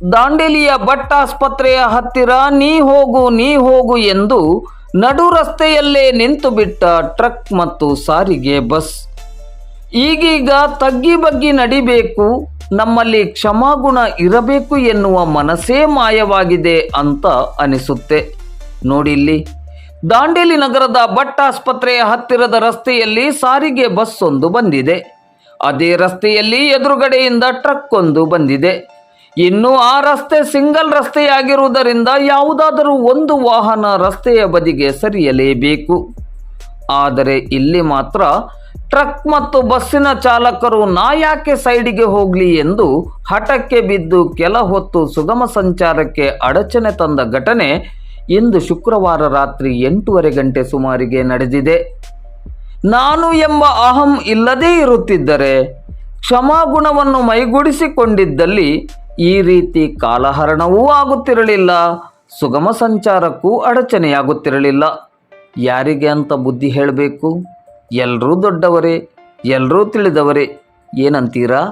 ದಾಂಡೇಲಿಯ ಭಟ್ ಆಸ್ಪತ್ರೆಯ ಹತ್ತಿರ, ನೀ ಹೋಗು ನೀ ಹೋಗು ಎಂದು ನಡು ರಸ್ತೆಯಲ್ಲೇ ನಿಂತು ಬಿಟ್ಟ ಟ್ರಕ್ ಮತ್ತು ಸಾರಿಗೆ ಬಸ್. ಈಗೀಗ ತಗ್ಗಿ ಬಗ್ಗಿ ನಡಿಬೇಕು, ನಮ್ಮಲ್ಲಿ ಕ್ಷಮಾಗುಣ ಇರಬೇಕು ಎನ್ನುವ ಮನಸ್ಸೇ ಮಾಯವಾಗಿದೆ ಅಂತ ಅನಿಸುತ್ತೆ. ನೋಡಿಲ್ಲಿ ದಾಂಡೇಲಿ ನಗರದ ಭಟ್ ಆಸ್ಪತ್ರೆಯ ಹತ್ತಿರದ ರಸ್ತೆಯಲ್ಲಿ ಸಾರಿಗೆ ಬಸ್ ಒಂದು ಬಂದಿದೆ. ಅದೇ ರಸ್ತೆಯಲ್ಲಿ ಎದುರುಗಡೆಯಿಂದ ಟ್ರಕ್ ಒಂದು ಬಂದಿದೆ. ಇನ್ನು ಆ ರಸ್ತೆ ಸಿಂಗಲ್ ರಸ್ತೆಯಾಗಿರುವುದರಿಂದ ಯಾವುದಾದರೂ ಒಂದು ವಾಹನ ರಸ್ತೆಯ ಬದಿಗೆ ಸರಿಯಲೇಬೇಕು. ಆದರೆ ಇಲ್ಲಿ ಮಾತ್ರ ಟ್ರಕ್ ಮತ್ತು ಬಸ್ಸಿನ ಚಾಲಕರು ನಾ ಯಾಕೆ ಸೈಡಿಗೆ ಹೋಗಲಿ ಎಂದು ಹಠಕ್ಕೆ ಬಿದ್ದು ಕೆಲ ಹೊತ್ತು ಸುಗಮ ಸಂಚಾರಕ್ಕೆ ಅಡಚಣೆ ತಂದ ಘಟನೆ ಇಂದು ಶುಕ್ರವಾರ ರಾತ್ರಿ ಎಂಟೂವರೆ ಗಂಟೆ ಸುಮಾರಿಗೆ ನಡೆದಿದೆ. ನಾನು ಎಂಬ ಅಹಂ ಇಲ್ಲದೇ ಇರುತ್ತಿದ್ದರೆ ಕ್ಷಮಾಗುಣವನ್ನು ಮೈಗೂಡಿಸಿಕೊಂಡಿದ್ದಲ್ಲಿ ಈ ರೀತಿ ಕಾಲಹರಣವೂ ಆಗುತ್ತಿರಲಿಲ್ಲ, ಸುಗಮ ಸಂಚಾರಕ್ಕೂ ಅಡಚಣೆಯಾಗುತ್ತಿರಲಿಲ್ಲ. ಯಾರಿಗೆ ಅಂತ ಬುದ್ಧಿ ಹೇಳಬೇಕು? ಎಲ್ಲರೂ ದೊಡ್ಡವರೇ ಎಲ್ಲರೂ ತಿಳಿದವರೇ, ಏನಂತೀರಾ?